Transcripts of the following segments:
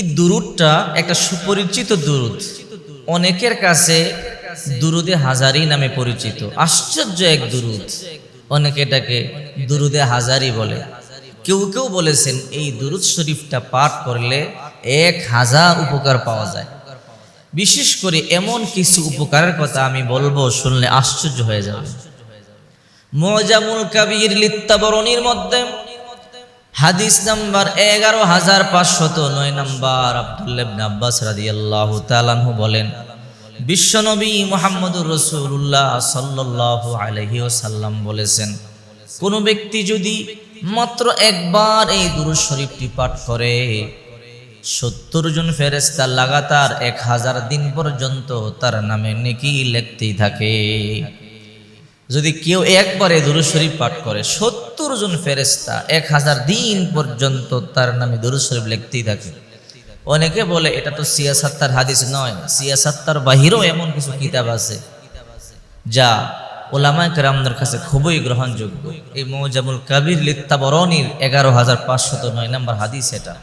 এই দুরুদটা একটা সুপরিচিত দুরুদ। অনেকের কাছে দুরুদে হাজারি নামে পরিচিত। আশ্চর্য এক দুরুদ। অনেকে এটাকে দুরুদে হাজারি বলে। কেউ কেউ বলেছেন, এই দুরুদ শরীফটা পাঠ করলে এক হাজার উপকার পাওয়া যায়। বিশেষ করে এমন কিছু উপকারের কথা আমি বলব, শুনলে আশ্চর্য হয়ে যাবে। মজামুল কাবির লিত্তাবরণীর মধ্যে হাদিস নাম্বার এগারো হাজার পাঁচশত নয় নাম্বার আবদুল্লাবন আব্বাস রাদি আল্লাহ তালানহু বলেন, বিশ্বনবী মোহাম্মদুর রসুল্লাহ সাল্লাহ আলহি সাল্লাম বলেছেন, কোনো ব্যক্তি যদি মাত্র একবার এই দুরুদ শরীফটি পাঠ করে, সত্তর জন ফেরেস্তা লাগাতার এক হাজার দিন পর্যন্ত তার নামে নেকি লিখতেই থাকে। যদি কেউ একবারে দুরুদ শরীফ পাঠ করে, সত্তর জন ফেরেস্তা এক হাজার দিন পর্যন্ত তার নামে দুরুদ শরীফ লিখতেই থাকে। অনেকে বলে, এটা তো সিয়াসাত্তার হাদিস নয়। সিয়াসাত্তার বাহিরেও এমন কিছু কিতাব আছে যা ওলামায় কেরামদের কাছে খুবই গ্রহণযোগ্য। এই মৌজামুল কাবির লিত্তাবরণীর এগারো হাজার পাঁচশত নয় নম্বর হাদিস এটা।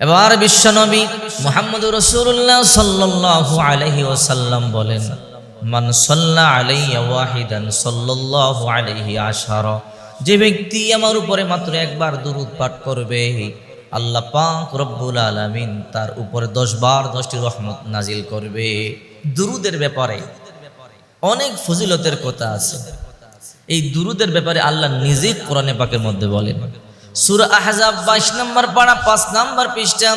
এবার বিশ্বনবী মোহাম্মদ রসুল্লাহ সাল্লাল্লাহু আলাইহি ওয়াসাল্লাম বলেন মান সাল্লা আলাইয়া ওয়াহিদান সাল্লাল্লাহু আলাইহি আশারা। যে ব্যক্তি আমার উপরে মাত্র একবার দুরূদ পাঠ করবে, আল্লাহ পাক রব্বুল আলামিন তার উপরে দশ বার দশটি রহমত নাজিল করবে। দুরুদের ব্যাপারে অনেক ফজিলতের কথা আছে। এই দুরুদের ব্যাপারে আল্লাহ নিজেই কোরআনে পাকের মধ্যে বলেন। সুর আহজাব বাইশ নম্বর পাড়া পাঁচ নম্বর পৃষ্ঠা।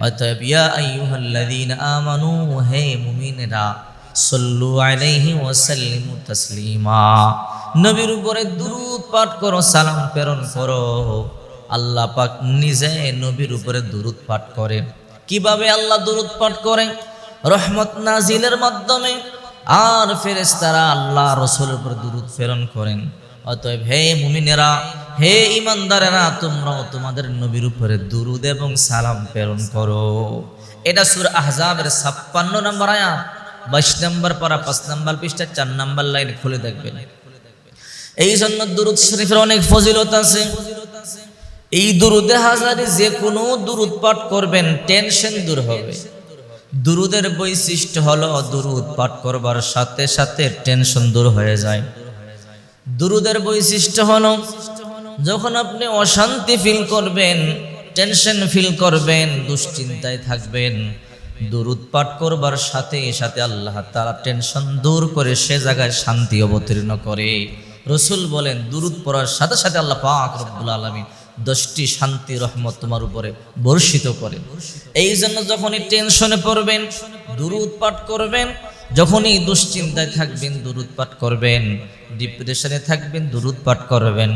অতএব, ইয়া আইয়ুহাল্লাযীনা আমানু, হে মুমিনেরা, সাল্লু আলাইহি ওয়া সাল্লিমু তাসলিমা। নবীর উপরে দুরুদ পাঠ করো, সালাম প্রেরণ করো। আল্লাহ পাক নিজে নবীর উপরে দুরুদ পাঠ করে। কীভাবে আল্লাহ দুরুদ পাঠ করে? রহমত নাজিলের মাধ্যমে। আর ফেরেশতারা আল্লাহ রসুলের উপর দুরুদ প্রেরণ করেন। অতএব, হে মুমিনেরা হে ইমানদারেরা, তোমরাও তোমাদের নবীর উপরে দুরুদ এবং সালাম প্রেরণ করো। এটা সুর আহজাবের ছাপ্পান্ন নম্বর আয়া বাইশ নম্বর পারা, পাঁচ নম্বর পৃষ্ঠা, চার নম্বর লাইন খুলে দেখবেন। এই জন্য দুরুদ শরীফের অনেক ফজিলত আছে। এই দুরুদে হাজারে যে কোনো দুরুদ পাঠ করবেন, টেনশন দূর হবে। দুরুদের বৈশিষ্ট্য হলো দুরুদ পাঠ করবার সাথে সাথে টেনশন দূর হয়ে যায়। দুরুদের বৈশিষ্ট্য হলো যখন আপনি অশান্তি ফিল করবেন টেনশন ফিল করবেন, দুশ্চিন্তায় থাকবেন, দুরুদ পাঠ করবার সাথে সাথে আল্লাহ তারা টেনশন দূর করে সে জায়গায় শান্তি অবতীর্ণ করে। রসুল বলেন, দুরুদ পড়ার সাথে সাথে আল্লাহ পাক রব্বুল আলমী দশটি শান্তি রহমত তোমার উপরে বর্ষিত করে। এই জন্য যখনই টেনশনে পড়বেন, দুরুদ পাঠ করবেন, যখনই দুশ্চিন্তায় থাকবেন, দুরুদ পাঠ করবেন ডিপ্রেশনে থাকবেন, দুরুদ পাঠ করবেন।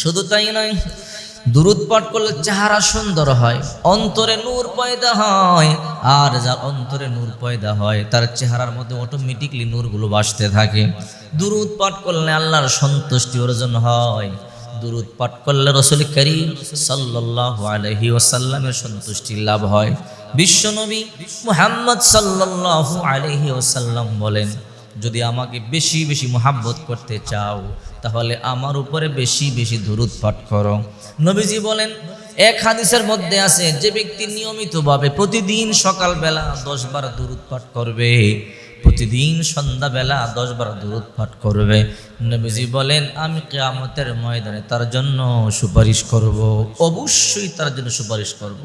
শুধু তাই নয়, দুরুদ পাঠ করলে চেহারা সুন্দর হয়, অন্তরে নূর পয়দা হয়, আর যার অন্তরে নূর পয়দা হয়, তার চেহারার মধ্যে অটোমেটিকলি নূরগুলো বাসতে থাকে। দুরুদ পাঠ করলে আল্লাহর সন্তুষ্টি অর্জন হয়। দুরুদ পাঠ করলে রসুল করিম সাল্লাহ আলহি ওসাল্লামের সন্তুষ্টি লাভ হয়। বিশ্বনবী মুহাম্মদ সাল্লাহ আলহি ওসাল্লাম বলেন যদি আমাকে বেশি বেশি মোহাব্বত করতে চাও, তাহলে আমার উপরে বেশি বেশি দুরুদ পাঠ করো। নবীজি বলেন, এক হাদিসের মধ্যে আছে, যে ব্যক্তি নিয়মিতভাবে প্রতিদিন সকালবেলা দশ বার দুরুদ পাঠ করবে, প্রতিদিন সন্ধ্যাবেলা দশ বার দূরত পাঠ করবে। নবীজি বলেন, আমি কেয়ামতের ময়দানে তার জন্য সুপারিশ করব, অবশ্যই তার জন্য সুপারিশ করব।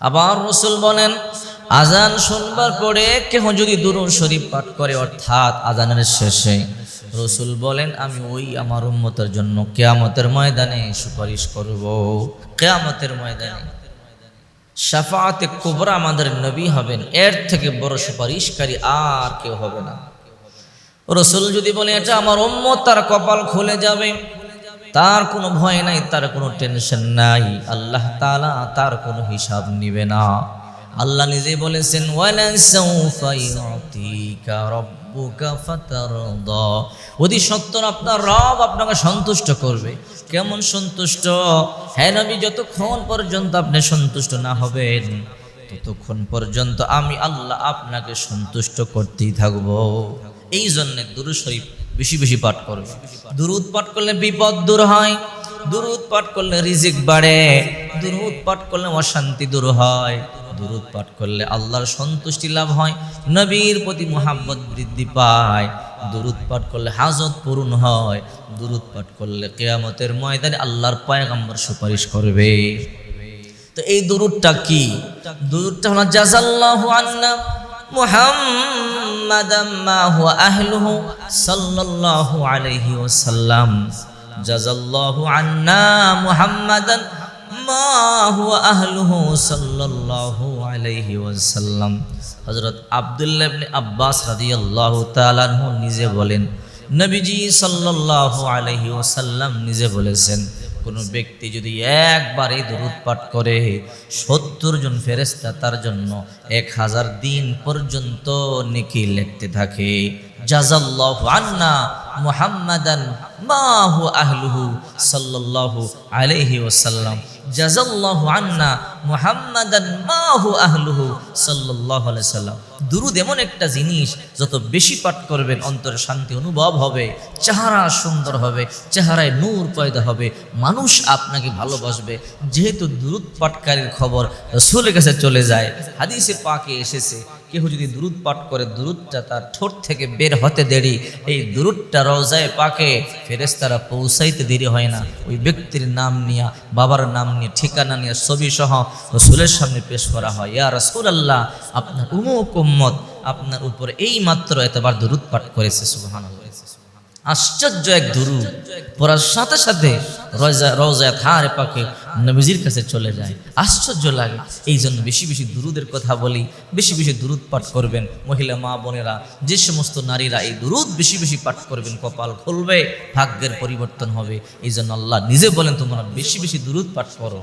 আবার রসুল বলেন আজান শুনবার পরে কেহ যদি দুরুদ শরীফ পাঠ করে, অর্থাৎ আজানের শেষে রসুল বলেন, আমি ওই আমার উম্মতের জন্য কেয়ামতের ময়দানে সুপারিশ করব। কেয়ামতের ময়দানে সাফাতে কুবরা আমাদের নবী হবেন, এর থেকে বড় সুপারিশকারী আর কেউ হবে না। রসুল যদি বলে, এটা আমার উম্মত, তার কপাল খুলে যাবে, তার কোনো ভয় নাই, তার কোনো টেনশন নাই, আল্লাহ তালা তার কোনো হিসাব নিবে না। আল্লাহ নিজে বলেছেন অতি সত্তর আপনার রব আপনাকে সন্তুষ্ট করবে। কেমন সন্তুষ্ট? হ্যাঁ নবী, যতক্ষণ পর্যন্ত আপনি সন্তুষ্ট না হবেন, ততক্ষণ পর্যন্ত আমি আল্লাহ আপনাকে সন্তুষ্ট করতেই থাকব। এই জন্যে দুরু শরীফ বেশি বেশি পাঠ করবে। দুরুদ পাঠ করলে বিপদ দূর হয়। দুরুদ পাঠ করলে রিজিক বাড়ে, দুরুদ পাঠ করলে অশান্তি দূর হয়, দুরুদ পাঠ করলে আল্লাহর সন্তুষ্টি লাভ হয়, নবীর প্রতি মোহাম্মত বৃদ্ধি পায়, দুরুদ পাঠ করলে হাজত পূরণ হয়, দুরুদ পাঠ করলে কেয়ামতের ময়দানে আল্লাহর পায়গাম্বর সুপারিশ করবে। তো এই দুরুদটা কি? দুরুদটা হলো জাজাল্লাহু আন্না মুহাম্মাদাম মা হুয়া আহলুহু সাল্লাল্লাহু আলাইহি ওয়াসাল্লাম। জাজাল্লাহু আন্না মুহাম্মাদান মা হুয়া আহলুহু সাল্লাল্লাহু আলাইহি ওয়াসাল্লাম। হযরত আব্দুল্লাহ ইবনে আব্বাস রাদিয়াল্লাহু তাআলা আনহু নিজে বলেন, নবীজি সাল্লাল্লাহু আলাইহি ওয়াসাল্লাম নিজে বলেছেন, কোনো ব্যক্তি যদি একবার এই দরুদ পাঠ করে সত্তর জন ফেরেস্তা তার জন্য এক হাজার দিন পর্যন্ত নেকি লিখতে থাকে। জাজাল্লাহু আন্না মুহাম্মাদান মা হু আহলুহু সাল্লাল্লাহু আলাইহি ওয়াসাল্লাম। জাজাল্লাহু আন্না মুহাম্মাদান মা হু আহলুহু সাল্লাল্লাহু আলাইহি সাল্লাম দুরুদ এমন একটা জিনিস, যত বেশি পাঠ করবেন, অন্তরে শান্তি অনুভব হবে, চেহারা সুন্দর হবে, চেহারায় নূর পয়দা হবে, মানুষ আপনাকে ভালোবাসবে। যেহেতু দুরুদ পাঠকারীর খবর রসুলের কাছে চলে যায়, হাদিসে পাকে এসেছে কেউ যদি দুরুদ পাঠ করে, দুরুদটা তার ঠোঁট থেকে বের হতে দেরি। এই দুরুদটা রোজায় পাকে ফেরেস্তারা পৌঁছাইতে দেরি হয় না। ওই ব্যক্তির নাম নিয়ে, বাবার নাম নিয়ে, ঠিকানা নিয়ে ছবি সহ রসুলের সামনে পেশ করা হয়। ইয়া রসুল আল্লাহ আপনার উমুক উম্মত, আপনার উপর এই মাত্র এতবার দুরুদ পাঠ করেছে সুবহান আশ্চর্য এক দুরু পড়ার সাথে সাথে রোজা রোজা থারে পাকে নবীজির কাছে চলে যায়। আশ্চর্য লাগে। এই জন্য বেশি বেশি দুরুদের কথা বলি, বেশি বেশি দুরুদ পাঠ করবেন। মহিলা, মা, বোনেরা, যে সমস্ত নারীরা এই দুরুদ বেশি বেশি পাঠ করবেন, কপাল খুলবে, ভাগ্যের পরিবর্তন হবে। এই জন্য আল্লাহ নিজে বলেন, তোমরা বেশি বেশি দুরুদ পাঠ করো।